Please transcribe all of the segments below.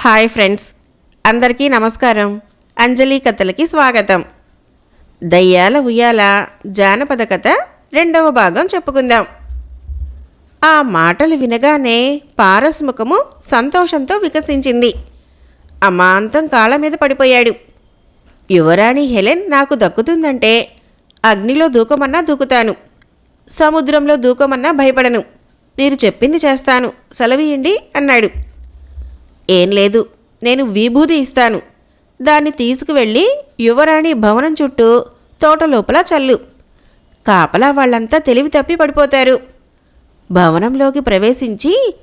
Hi friends అందరికీ నమస్కారం. అంజలి కథలకి స్వాగతం. దయ్యాల ఉయ్యాల జానపద కథ రెండవ భాగం చెప్పుకుందాం. ఆ మాటలు వినగానే పారస్ముఖము సంతోషంతో వికసించింది. అమాంతం కాళ్ళ మీద పడిపోయాడు. యువరాణి హెలెన్ నాకు దక్కుతుందంటే అగ్నిలో దూకమన్నా దూకుతాను. సముద్రంలో దూకమన్నా భయపడను. మీరు చెప్పింది చేస్తాను. సెలవీయండి అన్నాడు. ఏం లేదు. నేను విభూది ఇస్తాను. దాన్ని తీసుకువెళ్ళి యువరాణి భవనం చుట్టూ తోట లోపల చల్లు. కాపలా వాళ్ళంతా తెలివి తప్పి పడిపోతారు. భవనంలోకి ప్రవేశించి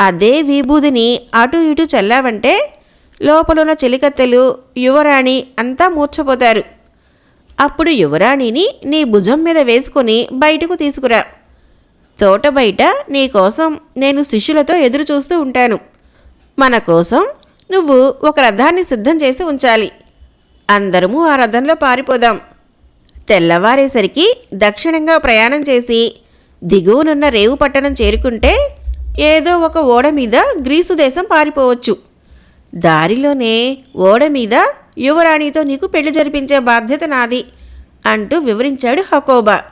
అదే విభూదిని అటు ఇటు చల్లావంటే లోపలున్న చెలికత్తెలు యువరాణి అంతా మూర్చపోతారు అప్పుడు యువరాణిని నీ భుజం మీద వేసుకొని బయటకు తీసుకురా. తోట బయట నీకోసం నేను శిష్యులతో ఎదురు చూస్తూ ఉంటాను. మన కోసం నువ్వు ఒక రథాన్ని సిద్ధం చేసి ఉంచాలి. అందరము ఆ రథంలో పారిపోదాం. తెల్లవారేసరికి దక్షిణంగా ప్రయాణం చేసి దిగువనున్న రేవు పట్టణం చేరుకుంటే ఏదో ఒక ఓడ మీద గ్రీసు దేశం పారిపోవచ్చు. దారిలోనే ఓడ మీద యువరాణితో నీకు పెళ్ళి జరిపించే బాధ్యత నాది అంటూ వివరించాడు హకోబా.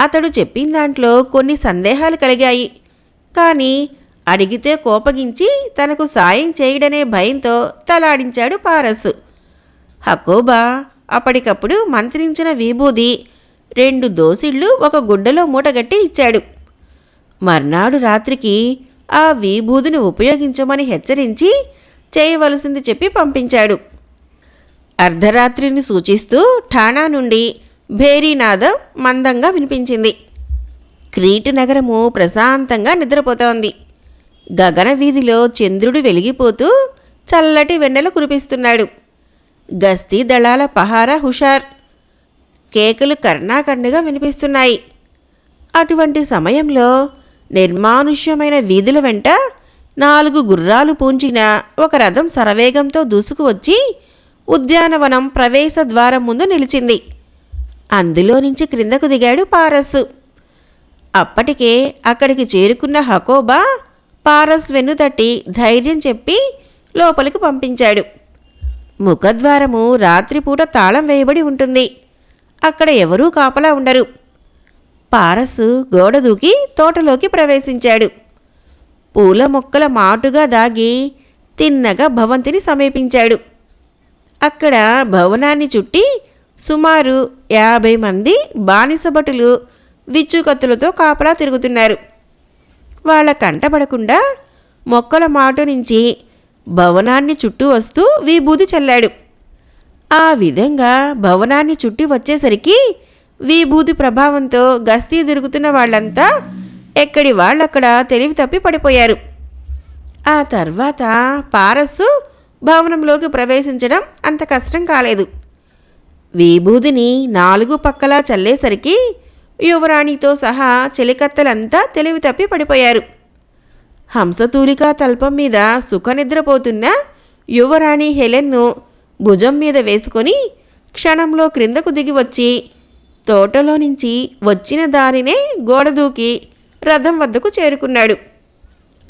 అతడు చెప్పిన దాంట్లో కొన్ని సందేహాలు కలిగాయి. కానీ అడిగితే కోపగించి తనకు సాయం చేయడనే భయంతో తలాడించాడు పారసు. హకోబా అప్పటికప్పుడు మంత్రించిన విభూది రెండు దోసిళ్ళు ఒక గుడ్డలో మూటగట్టి ఇచ్చాడు. మర్నాడు రాత్రికి ఆ విభూదిని ఉపయోగించమని హెచ్చరించి చేయవలసింది చెప్పి పంపించాడు. అర్ధరాత్రిని సూచిస్తూ ఠాణా నుండి భేరీనాదం మందంగా వినిపించింది. క్రీటు నగరము ప్రశాంతంగా నిద్రపోతోంది. గగన వీధిలో చంద్రుడు వెలిగిపోతూ చల్లటి వెన్నెల కురిపిస్తున్నాడు. గస్తీ దళాల పహారా హుషార్. కేకలు కర్ణాకర్ణిగా వినిపిస్తున్నాయి. అటువంటి సమయంలో నిర్మానుష్యమైన వీధుల వెంట నాలుగు గుర్రాలు పూంచిన ఒక రథం సరవేగంతో దూసుకువచ్చి ఉద్యానవనం ప్రవేశ ద్వారం ముందు నిలిచింది. అందులో నుంచి క్రిందకు దిగాడు పారస్సు అప్పటికే అక్కడికి చేరుకున్న హకోబా పారస్ వెన్నుతట్టి ధైర్యం చెప్పి లోపలికి పంపించాడు. ముఖద్వారము రాత్రిపూట తాళం వేయబడి ఉంటుంది. అక్కడ ఎవరూ కాపలా ఉండరు. పారసు గోడ దూకి తోటలోకి ప్రవేశించాడు. పూల మొక్కల మాటుగా దాగి తిన్నగా భవంతిని సమీపించాడు. అక్కడ భవనాన్ని చుట్టి సుమారు యాభై మంది బానిసభటులు విచ్చుకత్తులతో కాపలా తిరుగుతున్నారు. వాళ్ళ కంటపడకుండా మొక్కల మాట నుంచి భవనాన్ని చుట్టూ వస్తూ విభూది చల్లాడు. ఆ విధంగా భవనాన్ని చుట్టి వచ్చేసరికి విభూతి ప్రభావంతో గస్తీ తిరుగుతున్న వాళ్ళంతా ఎక్కడి వాళ్ళక్కడ తెలివి తప్పి పడిపోయారు. ఆ తర్వాత పారస్సు భవనంలోకి ప్రవేశించడం అంత కష్టం కాలేదు. విభూతిని నాలుగు పక్కలా చల్లేసరికి యువరాణితో సహా చెలికత్తలంతా తెలివి తప్పి పడిపోయారు. హంసతూలిక తల్పం మీద సుఖనిద్రపోతున్న యువరాణి హెలెన్ను భుజం మీద వేసుకొని క్షణంలో క్రిందకు దిగి వచ్చి తోటలో నుంచి వచ్చిన దారినే గోడ దూకి రథం వద్దకు చేరుకున్నాడు.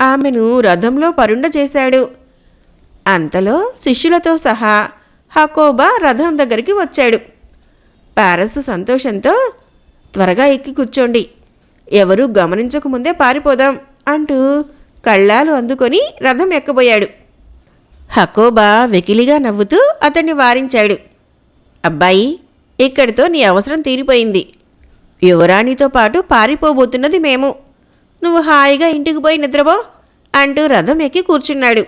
ఆమెను రథంలో పరుండ చేశాడు. అంతలో శిష్యులతో సహా హకోబా రథం దగ్గరికి వచ్చాడు. పారస్ సంతోషంతో త్వరగా ఎక్కి కూర్చోండి. ఎవరూ గమనించకముందే పారిపోదాం అంటూ కళ్ళాలు అందుకొని రథం ఎక్కబోయాడు. హకోబా వెకిలిగా నవ్వుతూ అతన్ని వారించాడు. అబ్బాయి ఇక్కడితో నీ అవసరం తీరిపోయింది. యువరాణితో పాటు పారిపోబోతున్నది మేము. నువ్వు హాయిగా ఇంటికి పోయి నిద్రపో అంటూ రథం ఎక్కి కూర్చున్నాడు.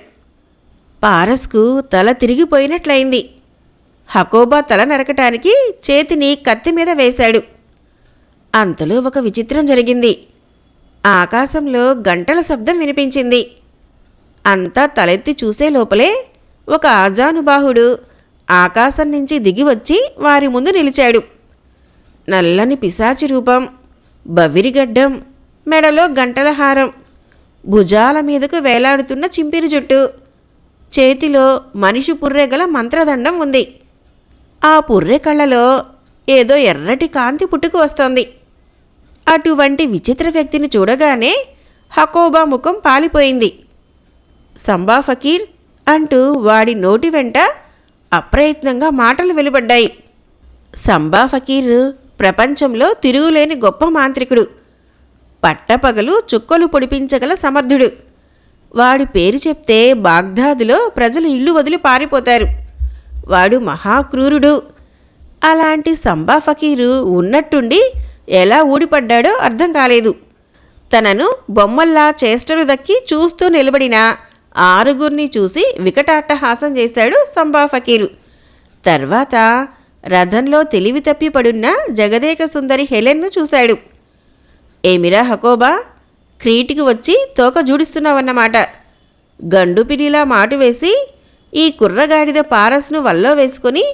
పారస్కు తల తిరిగిపోయినట్లయింది. హకోబా తల నరకటానికి చేతిని కత్తి మీద వేశాడు. అంతలో ఒక విచిత్రం జరిగింది. ఆకాశంలో గంటల శబ్దం వినిపించింది. అంతా తలెత్తి చూసే లోపలే ఒక ఆజానుబాహుడు ఆకాశం నుంచి దిగి వచ్చి వారి ముందు నిలిచాడు. నల్లని పిశాచి రూపం బవిరిగడ్డం మెడలో గంటల హారం భుజాల మీదకు వేలాడుతున్న చింపిరి జుట్టు చేతిలో మనిషి పుర్రెగల మంత్రదండం ఉంది. ఆ పుర్రె కళ్ళలో ఏదో ఎర్రటి కాంతి పుట్టుకు వస్తోంది. అటువంటి విచిత్ర వ్యక్తిని చూడగానే హకోబా ముఖం పాలిపోయింది. సంబా ఫకీర్ అంటూ వాడి నోటి వెంట అప్రయత్నంగా మాటలు వెలువడ్డాయి. సంబా ఫకీర్ ప్రపంచంలో తిరుగులేని గొప్ప మాంత్రికుడు. పట్టపగలు చుక్కలు పొడిపించగల సమర్థుడు. వాడి పేరు చెప్తే బాగ్దాదులో ప్రజలు ఇల్లు వదిలి పారిపోతారు. వాడు మహాక్రూరుడు అలాంటి సంబా ఫకీరు ఉన్నట్టుండి ఎలా ఊడిపడ్డాడో అర్థం కాలేదు. తనను బొమ్మల్లా చేష్టలు దక్కి చూస్తూ నిలబడిన ఆరుగురిని చూసి వికటాట్టహాసం చేశాడు సంబా ఫకీరు. తర్వాత రథంలో తెలివి తప్పి పడున్న జగదేక సుందరి హెలెన్ను చూశాడు. ఏమిరా హకోబా క్రీటికి వచ్చి తోక జూడిస్తున్నావన్నమాట. గండుపిరిలా మాటు వేసి ఈ కుర్రగాడిద పారస్ను వల్లో వేసుకొని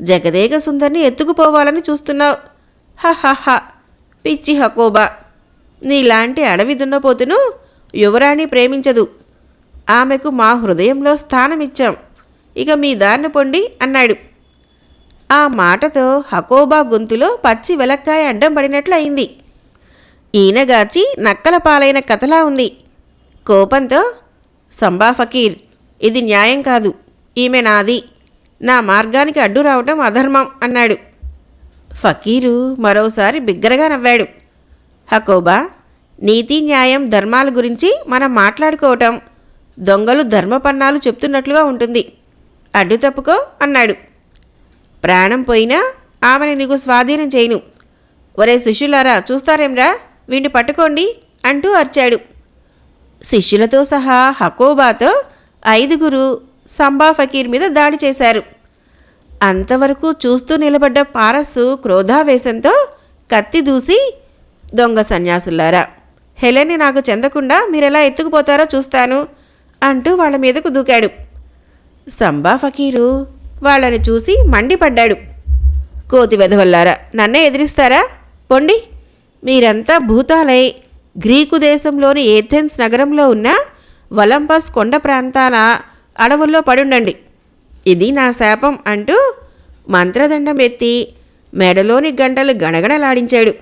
జగదేక సుందరిని ఎత్తుకుపోవాలని చూస్తున్నావు. హహహ పిచ్చి హకోబా. నీలాంటి అడవి దున్నపోతును యువరాణి ప్రేమించదు. ఆమెకు మా హృదయంలో స్థానమిచ్చాం. ఇక మీ దారిన పొండి అన్నాడు. ఆ మాటతో హకోబా గొంతులో పచ్చి వెలక్కాయ అడ్డం పడినట్లు అయింది. ఈనగాచి నక్కల పాలైన కథలా ఉంది. కోపంతో సంబా ఫకీర్ ఇది న్యాయం కాదు. ఈమె నాది. నా మార్గానికి అడ్డు రావటం అధర్మం అన్నాడు. ఫకీరు మరోసారి బిగ్గరగా నవ్వాడు. హకోబా నీతి న్యాయం ధర్మాల గురించి మనం మాట్లాడుకోవటం దొంగలు ధర్మపన్నాలు చెప్తున్నట్లుగా ఉంటుంది. అడ్డు తప్పుకో అన్నాడు. ప్రాణం పోయినా ఆమెను నీకు స్వాధీనం చేయను. ఒరే శిష్యులారా చూస్తారేమ్రా? వీణ్ణి పట్టుకోండి అంటూ అరిచాడు. శిష్యులతో సహా హకోబాతో ఐదుగురు సంబా ఫకీర్ మీద దాడి చేశారు. అంతవరకు చూస్తూ నిలబడ్డ పారస్సు క్రోధావేశంతో కత్తి దూసి దొంగ సన్యాసులారా హెలెన్ని నాకు చెందకుండా మీరెలా ఎత్తుకుపోతారో చూస్తాను అంటూ వాళ్ళ మీదకు దూకాడు. సంబా ఫకీరు వాళ్ళని చూసి మండిపడ్డాడు. కోతి వెధవల్లారా నన్నే ఎదిరిస్తారా? పొండి. మీరంతా భూతాలై గ్రీకు దేశంలోని ఏథెన్స్ నగరంలో ఉన్న వలంపస్ కొండ ప్రాంతాల అడవుల్లో పడుండండి. ఇది నా శాపం అంటూ మంత్రదండం ఎత్తి మెడలోని గంటలు గణగణలాడించాడు.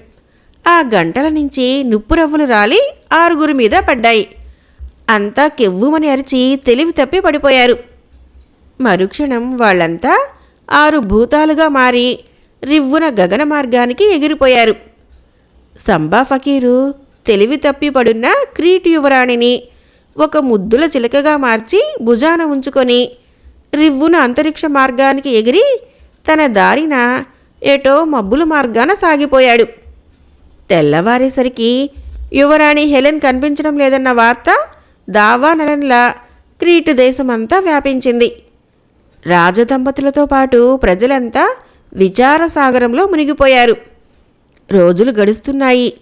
ఆ గంటల నుంచి నుప్పురవ్వులు రాలి ఆరుగురి మీద పడ్డాయి. అంతా కెవ్వుమని అరిచి తెలివి తప్పి పడిపోయారు. మరుక్షణం వాళ్ళంతా ఆరు భూతాలుగా మారి రివ్వున గగన మార్గానికి ఎగిరిపోయారు. సంబా ఫకీరు తెలివి తప్పి పడున్న క్రీట్ యువరాణిని ఒక ముద్దుల చిలకగా మార్చి భుజాన ఉంచుకొని రివ్వున అంతరిక్ష మార్గానికి ఎగిరి తన దారిన ఏటో మబ్బుల మార్గాన సాగిపోయాడు. తెల్లవారేసరికి యువరాణి హెలెన్ కనిపించడం లేదన్న వార్త దావా క్రీటు దేశమంతా వ్యాపించింది. రాజదంపతులతో పాటు ప్రజలంతా విచారసాగరంలో మునిగిపోయారు. రోజులు గడుస్తున్నాయి.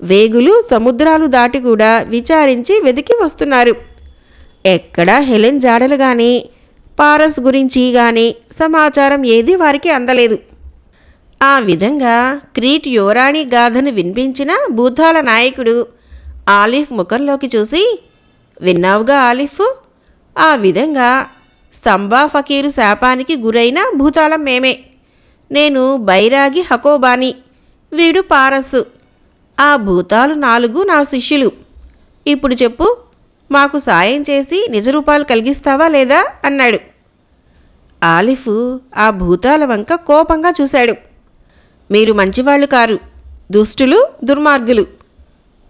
వేగులు సముద్రాలు దాటి కూడా విచారించి వెతికి వస్తున్నారు. ఎక్కడా హెలెన్ జాడలు కానీ పారస్ గురించి కానీ సమాచారం ఏది వారికి అందలేదు. ఆ విధంగా క్రీట్ యువరాణి గాథను వినిపించిన భూతాల నాయకుడు ఆలిఫ్ ముఖంలోకి చూసి విన్నావుగా ఆలిఫ్? ఆ విధంగా సంబా ఫకీరు శాపానికి గురైన భూతాలం మేమే. నేను బైరాగి హకోబాని వీడు పారస్సు. ఆ భూతాలు నాలుగు నా శిష్యులు. ఇప్పుడు చెప్పు మాకు సాయం చేసి నిజరూపాలు కలిగిస్తావా లేదా? అన్నాడు. ఆలిఫ్ ఆ భూతాల వంక కోపంగా చూశాడు. మీరు మంచివాళ్ళు కారు దుష్టులు దుర్మార్గులు.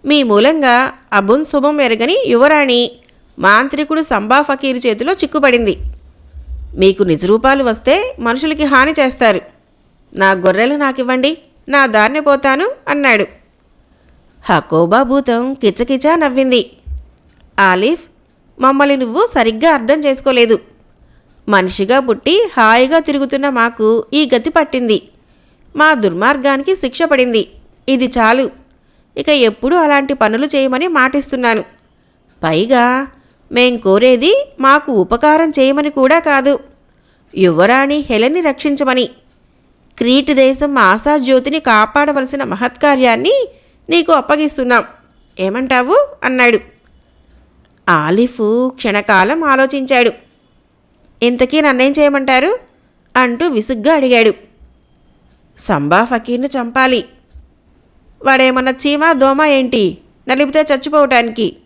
మీ మూలంగా అబున్ శుభం ఎరగని యువరాణి మాంత్రికుడు సంబా ఫకీర్ చేతిలో చిక్కుపడింది మీకు నిజరూపాలు వస్తే మనుషులకి హాని చేస్తారు. నా గొర్రెలు నాకివ్వండి నా దారిని పోతాను అన్నాడు. హకోబా భూతం కిచకిచా నవ్వింది. ఆలిఫ్ మమ్మల్ని నువ్వు సరిగ్గా అర్థం చేసుకోలేదు. మనిషిగా పుట్టి హాయిగా తిరుగుతున్న మాకు ఈ గతి పట్టింది. మా దుర్మార్గానికి శిక్ష పడింది. ఇది చాలు. ఇక ఎప్పుడూ అలాంటి పనులు చేయమని మాటిస్తున్నాను. పైగా మేం కోరేది మాకు ఉపకారం చేయమని కూడా కాదు. యువరాణి హెలని రక్షించమని. క్రీట్ దేశం ఆశాజ్యోతిని కాపాడవలసిన మహత్కార్యాన్ని నీకు అప్పగిస్తున్నాం. ఏమంటావు? అన్నాడు. ఆలిఫ్ క్షణకాలం ఆలోచించాడు. ఇంతకీ నన్నేం చేయమంటారు? అంటూ విసుగ్గా అడిగాడు. సంబా ఫకీర్ను చంపాలి. వాడేమన్నా చీమా దోమ ఏంటి? నలిపితే చచ్చిపోవటానికి.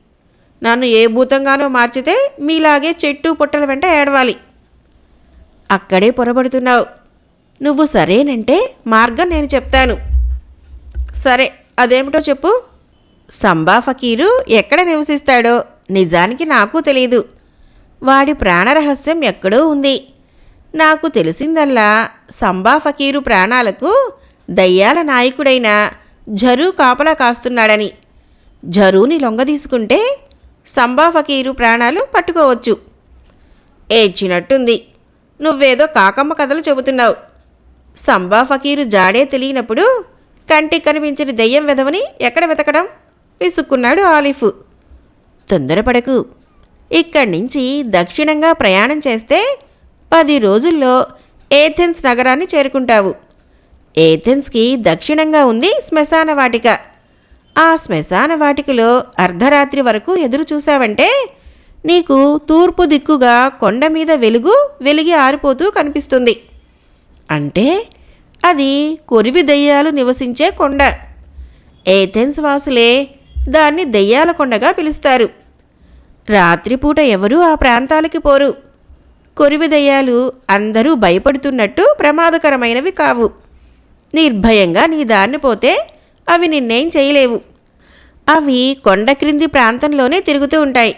నన్ను ఏ భూతంగానో మార్చితే మీలాగే చెట్టు పుట్టల వెంట ఏడవాలి. అక్కడే పొరబడుతున్నావు. నువ్వు సరేనంటే మార్గం నేను చెప్తాను. సరే అదేమిటో చెప్పు. సంబా ఫకీరు ఎక్కడ నివసిస్తాడో నిజానికి నాకు తెలియదు వాడి ప్రాణరహస్యం ఎక్కడో ఉంది. నాకు తెలిసిందల్లా సంబా ఫకీరు ప్రాణాలకు దయ్యాల నాయకుడైన ఝరూ కాపలా కాస్తున్నాడని. జరూని లొంగదీసుకుంటే సంబా ఫకీరు ప్రాణాలు పట్టుకోవచ్చు. ఏడ్చినట్టుంది. నువ్వేదో కాకమ్మ కథలు చెబుతున్నావు. సంబా ఫకీరు జాడే తెలియనప్పుడు కంటికి కనిపించిన దెయ్యం వెదవని ఎక్కడ వెతకడం? విసుక్కున్నాడు ఆలిఫ్. తొందరపడకు. ఇక్కడి నుంచి దక్షిణంగా ప్రయాణం చేస్తే పది రోజుల్లో ఏథెన్స్ నగరాన్ని చేరుకుంటావు. ఏథెన్స్కి దక్షిణంగా ఉంది శ్మశాన వాటిక. ఆ శ్మశాన వాటికలో అర్ధరాత్రి వరకు ఎదురు చూశావంటే నీకు తూర్పు దిక్కుగా కొండ మీద వెలుగు వెలిగి ఆరిపోతూ కనిపిస్తుంది. అంటే అది కొరివి దెయ్యాలు నివసించే కొండ. ఏథెన్స్ వాసులే దాన్ని దెయ్యాల కొండగా పిలుస్తారు. రాత్రిపూట ఎవరూ ఆ ప్రాంతాలకి పోరు. కొరివి దెయ్యాలు అందరూ భయపడుతున్నట్టు ప్రమాదకరమైనవి కావు. నిర్భయంగా నీ దారిని పోతే అవి నిన్నేం చేయలేవు. అవి కొండ క్రింది ప్రాంతంలోనే తిరుగుతూ ఉంటాయి.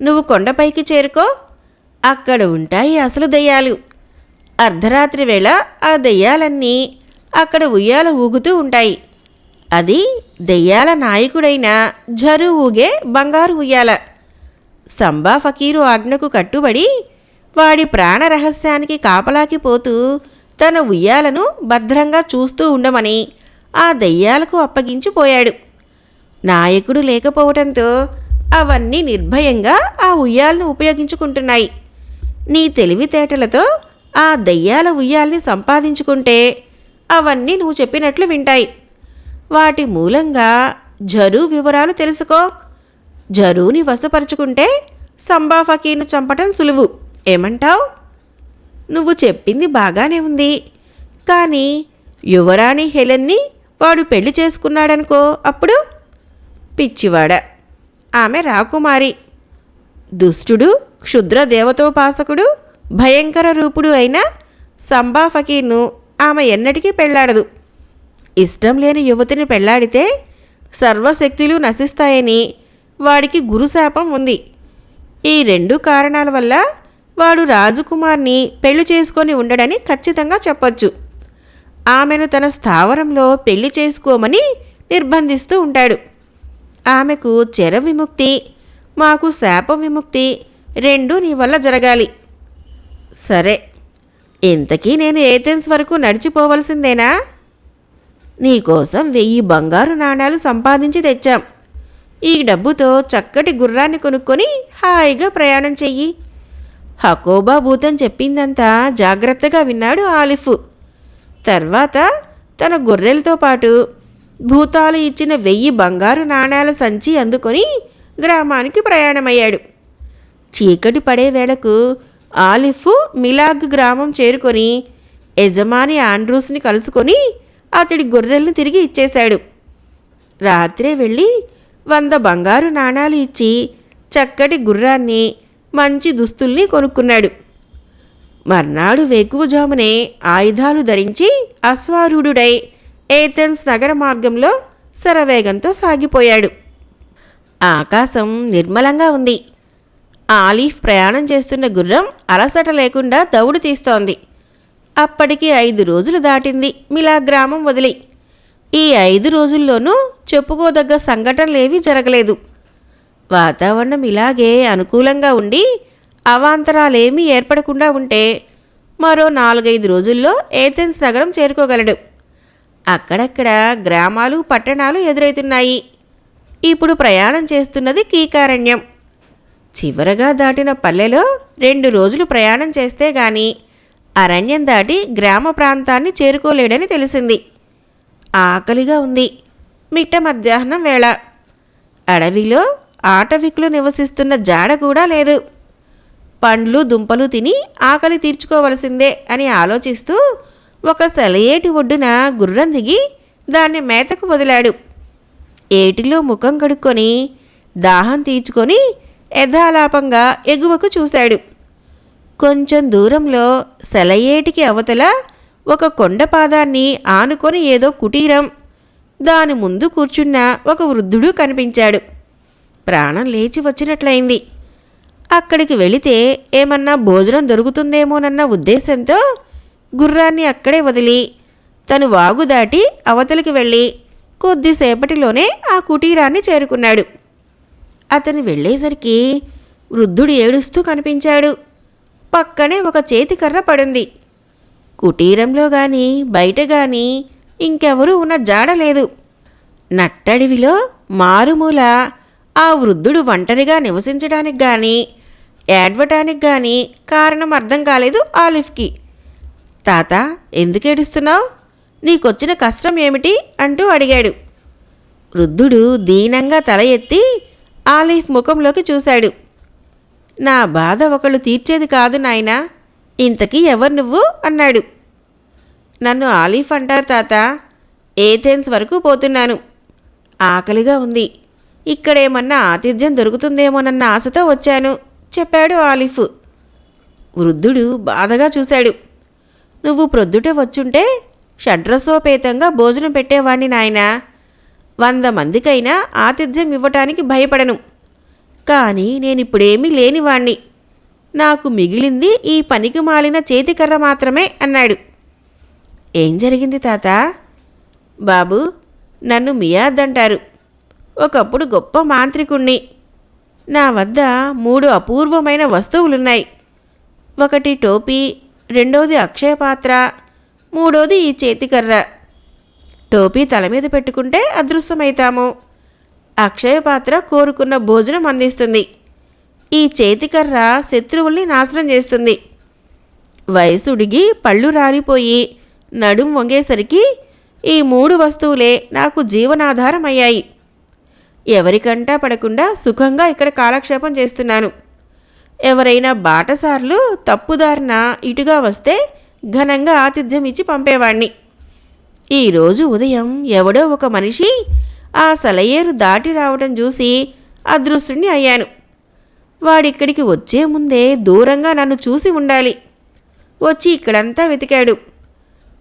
నువ్వు కొండపైకి చేరుకో అక్కడ ఉంటాయి అసలు దెయ్యాలు. అర్ధరాత్రి వేళ ఆ దెయ్యాలన్నీ అక్కడ ఉయ్యాల ఊగుతూ ఉంటాయి. అది దెయ్యాల నాయకుడైన జరు ఊగే బంగారు ఉయ్యాల. సంబా ఫకీరు ఆజ్ఞకు కట్టుబడి వాడి ప్రాణ రహస్యానికి కాపలాకి పోతూ తన ఉయ్యాలను భద్రంగా చూస్తూ ఉండమని ఆ దెయ్యాలకు అప్పగించిపోయాడు. నాయకుడు లేకపోవడంతో అవన్నీ నిర్భయంగా ఆ ఉయ్యాలను ఉపయోగించుకుంటున్నాయి. నీ తెలివితేటలతో ఆ దెయ్యాల ఉయ్యాల్ని సంపాదించుకుంటే అవన్నీ నువ్వు చెప్పినట్లు వింటాయి. వాటి మూలంగా జరు వివరాలు తెలుసుకో. జరుని వశపరుచుకుంటే సంబా ఫకీర్ను చంపటం సులువు. ఏమంటావ్? నువ్వు చెప్పింది బాగానే ఉంది. కానీ యువరాణి హెలెన్ని వాడు పెళ్ళి చేసుకున్నాడనుకో అప్పుడు? పిచ్చివాడ. ఆమె రాకుమారి. దుష్టుడు క్షుద్ర దేవతోపాసకుడు భయంకర రూపుడు అయిన సంబా ఫకీర్ను ఆమె ఎన్నటికీ పెళ్ళాడదు. ఇష్టం లేని యువతిని పెళ్ళాడితే సర్వశక్తులు నశిస్తాయని వాడికి గురుశాపం ఉంది. ఈ రెండు కారణాల వల్ల వాడు రాజకుమార్ని పెళ్ళి చేసుకొని ఉండడని ఖచ్చితంగా చెప్పొచ్చు. ఆమెను తన స్థావరంలో పెళ్ళి చేసుకోమని నిర్బంధిస్తూ ఉంటాడు. ఆమెకు చెర విముక్తి మాకు శాప విముక్తి రెండు నీ వల్ల జరగాలి. సరే ఇంతకీ నేను ఏథెన్స్ వరకు నడిచిపోవలసిందేనా? నీకోసం వెయ్యి బంగారు నాణాలు సంపాదించి తెచ్చాం. ఈ డబ్బుతో చక్కటి గుర్రాన్ని కొనుక్కొని హాయిగా ప్రయాణం చెయ్యి. హకోబా భూతం చెప్పిందంతా జాగ్రత్తగా విన్నాడు ఆలిఫ్. తర్వాత తన గొర్రెలతో పాటు భూతాలు ఇచ్చిన వెయ్యి బంగారు నాణాల సంచి అందుకొని గ్రామానికి ప్రయాణమయ్యాడు. చీకటి పడే వేళకు ఆలిఫ్ మిలాగ్ గ్రామం చేరుకొని యజమాని ఆండ్రూస్ని కలుసుకొని అతడి గొర్రెల్ని తిరిగి ఇచ్చేశాడు. రాత్రే వెళ్ళి వంద బంగారు నాణాలు ఇచ్చి చక్కటి గుర్రాన్ని మంచి దుస్తుల్ని కొనుక్కున్నాడు. మర్నాడు వేకువజామునే ఆయుధాలు ధరించి అశ్వారూఢుడై ఏథెన్స్ నగర మార్గంలో శరవేగంతో సాగిపోయాడు. ఆకాశం నిర్మలంగా ఉంది. ఆలీఫ్ ప్రయాణం చేస్తున్న గుర్రం అలసట లేకుండా దౌడు తీస్తోంది. అప్పటికి ఐదు రోజులు దాటింది. మిలా గ్రామం వదిలి ఈ ఐదు రోజుల్లోనూ చెప్పుకోదగ్గ సంఘటనలేవీ జరగలేదు. వాతావరణం ఇలాగే అనుకూలంగా ఉండి అవాంతరాలేమీ ఏర్పడకుండా ఉంటే మరో నాలుగైదు రోజుల్లో ఏథెన్స్ నగరం చేరుకోగలడు. అక్కడక్కడ గ్రామాలు పట్టణాలు ఎదురవుతున్నాయి ఇప్పుడు ప్రయాణం చేస్తున్నది కీకారణ్యం. చివరగా దాటిన పల్లెలో రెండు రోజులు ప్రయాణం చేస్తే గాని అరణ్యం దాటి గ్రామ ప్రాంతాన్ని చేరుకోలేడని తెలిసింది. ఆకలిగా ఉంది. మిట్ట మధ్యాహ్నం వేళ. అడవిలో ఆటవికులు నివసిస్తున్న జాడ కూడా లేదు. పండ్లు దుంపలు తిని ఆకలి తీర్చుకోవలసిందే అని ఆలోచిస్తూ ఒక సెలయేటి ఒడ్డున గుర్రం దిగి దాన్ని మేతకు వదిలాడు. ఏటిలో ముఖం కడుక్కొని దాహం తీర్చుకొని యథాలాపంగా ఎగువకు చూశాడు. కొంచెం దూరంలో సెలయేటికి అవతల ఒక కొండపాదాన్ని ఆనుకొని ఏదో కుటీరం. దాని ముందు కూర్చున్న ఒక వృద్ధుడు కనిపించాడు. ప్రాణం లేచి వచ్చినట్లయింది. అక్కడికి వెళితే ఏమన్నా భోజనం దొరుకుతుందేమోనన్న ఉద్దేశంతో గుర్రాన్ని అక్కడే వదిలి తను వాగు దాటి అవతలికి వెళ్ళి కొద్దిసేపటిలోనే ఆ కుటీరాన్ని చేరుకున్నాడు. అతను వెళ్ళేసరికి వృద్ధుడు ఏడుస్తూ కనిపించాడు. పక్కనే ఒక చేతికర్ర పడుంది. కుటీరంలో గాని బయట గాని ఇంకెవరూ ఉన్న జాడ లేదు. నట్టడివిలో మారుమూల ఆ వృద్ధుడు ఒంటరిగా నివసించడానికి గాని ఏడవటానికి గాని కారణం అర్థం కాలేదు ఆలిఫ్కి తాత ఎందుకు ఏడుస్తున్నావు? నీకొచ్చిన కష్టం ఏమిటి? అంటూ అడిగాడు. వృద్ధుడు దీనంగా తల ఎత్తి ఆలిఫ్ ముఖంలోకి చూశాడు. నా బాధ ఒకళ్ళు తీర్చేది కాదు నాయనా. ఇంతకీ ఎవరు నువ్వు? అన్నాడు. నన్ను ఆలీఫ్ అంటారు తాత. ఏథెన్స్ వరకు పోతున్నాను. ఆకలిగా ఉంది. ఇక్కడేమన్నా ఆతిథ్యం దొరుకుతుందేమోనన్న ఆశతో వచ్చాను చెప్పాడు ఆలిఫ్. వృద్ధుడు బాధగా చూశాడు. నువ్వు ప్రొద్దుట వచ్చుంటే షడ్రసోపేతంగా భోజనం పెట్టేవాణ్ణి నాయనా. వంద మందికైనా ఆతిథ్యం ఇవ్వటానికి భయపడను. కానీ నేనిప్పుడేమీ లేనివాణ్ణి. నాకు మిగిలింది ఈ పనికి మాలిన చేతికర్ర మాత్రమే అన్నాడు. ఏం జరిగింది తాత? బాబు నన్ను మియాద్ అంటారు ఒకప్పుడు గొప్ప మాంత్రికుణ్ణి. నా వద్ద మూడు అపూర్వమైన వస్తువులున్నాయి. ఒకటి టోపీ రెండోది అక్షయ పాత్ర మూడోది ఈ చేతికర్ర టోపీ తల మీద పెట్టుకుంటే అదృశ్యమవుతాము. అక్షయ పాత్ర కోరుకున్న భోజనం అందిస్తుంది. ఈ చేతికర్ర శత్రువుల్ని నాశనం చేస్తుంది. వయసుడిగి పళ్ళు రారిపోయి నడుం వంగేసరికి ఈ మూడు వస్తువులే నాకు జీవనాధారం అయ్యాయి ఎవరికంటా పడకుండా సుఖంగా ఇక్కడ కాలక్షేపం చేస్తున్నాను. ఎవరైనా బాటసార్లు తప్పుదారిన ఇటుగా వస్తే ఘనంగా ఆతిథ్యం ఇచ్చి పంపేవాణ్ణి. ఈరోజు ఉదయం ఎవడో ఒక మనిషి ఆ సలయేరు దాటి రావడం చూసి అదృష్టుణ్ణి అయ్యాను. వాడిక్కడికి వచ్చే ముందే దూరంగా నన్ను చూసి ఉండాలి. వచ్చి ఇక్కడంతా వెతికాడు.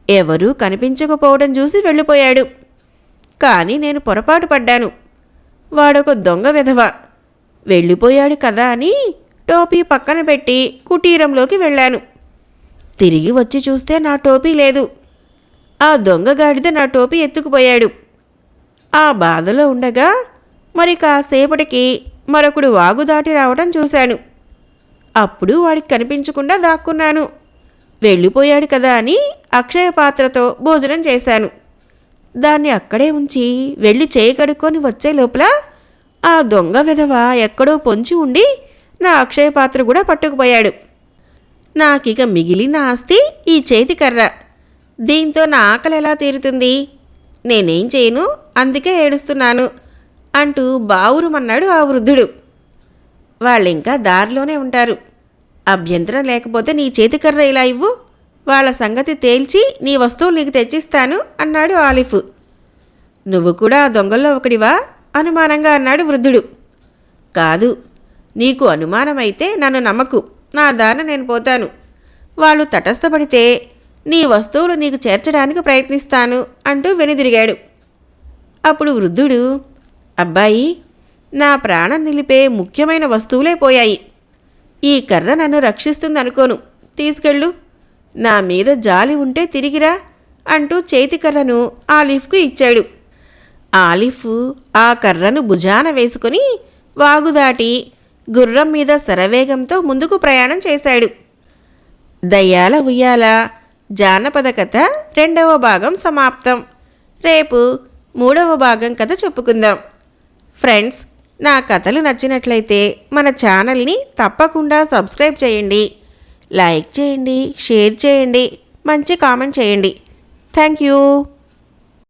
ఎవరూ కనిపించకపోవడం చూసి వెళ్ళిపోయాడు. కానీ నేను పొరపాటు పడ్డాను. వాడొక దొంగ విధవ. వెళ్ళిపోయాడు కదా అని టోపీ పక్కన పెట్టి కుటీరంలోకి వెళ్ళాను. తిరిగి వచ్చి చూస్తే నా టోపీ లేదు. ఆ దొంగగాడిద నా టోపీ ఎత్తుకుపోయాడు. ఆ బాధలో ఉండగా మరి కాసేపటికి మరొకడు వాగు దాటి రావడం చూశాను. అప్పుడు వాడికి కనిపించకుండా దాక్కున్నాను. వెళ్ళిపోయాడు కదా అని అక్షయ పాత్రతో భోజనం చేశాను. దాన్ని అక్కడే ఉంచి వెళ్ళి చేయగడుక్కొని వచ్చే లోపల ఆ దొంగ విధవ ఎక్కడో పొంచి ఉండి నా అక్షయ పాత్ర కూడా పట్టుకుపోయాడు. నాకిక మిగిలిన ఆస్తి ఈ చేతికర్ర. దీంతో నా ఆకలి ఎలా తీరుతుంది? నేనేం చేయను? అందుకే ఏడుస్తున్నాను అంటూ బావురుమన్నాడు ఆ వృద్ధుడు. వాళ్ళింకా దారిలోనే ఉంటారు. అభ్యంతరం లేకపోతే నీ చేతికర్ర ఇలా ఇవ్వు? వాళ్ళ సంగతి తేల్చి నీ వస్తువులు నీకు తెచ్చిస్తాను అన్నాడు ఆలిఫ్. నువ్వు కూడా ఆ దొంగల్లో ఒకడివా? అనుమానంగా అన్నాడు వృద్ధుడు. కాదు నీకు అనుమానమైతే నన్ను నమ్మకు. నా దాన నేను పోతాను. వాళ్ళు తటస్థపడితే నీ వస్తువులు నీకు చేర్చడానికి ప్రయత్నిస్తాను అంటూ వెనుదిరిగాడు. అప్పుడు వృద్ధుడు అబ్బాయి నా ప్రాణం నిలిపే ముఖ్యమైన వస్తువులే పోయాయి. ఈ కర్ర నన్ను రక్షిస్తుందనుకోను. తీసుకెళ్ళు. నా మీద జాలి ఉంటే తిరిగిరా అంటూ చేతి కర్రను ఆలిఫ్కు ఇచ్చాడు. ఆలిఫ్ ఆ కర్రను భుజాన వేసుకుని వాగు దాటి గుర్రం మీద శరవేగంతో ముందుకు ప్రయాణం చేశాడు. దయ్యాల ఉయ్యాల జానపద కథ రెండవ భాగం సమాప్తం. రేపు మూడవ భాగం కథ చెప్పుకుందాం. ఫ్రెండ్స్ నా కథలు నచ్చినట్లయితే మన ఛానల్ని తప్పకుండా సబ్స్క్రైబ్ చేయండి. లైక్ చేయండి షేర్ చేయండి మంచి కామెంట్ చేయండి. Thank you.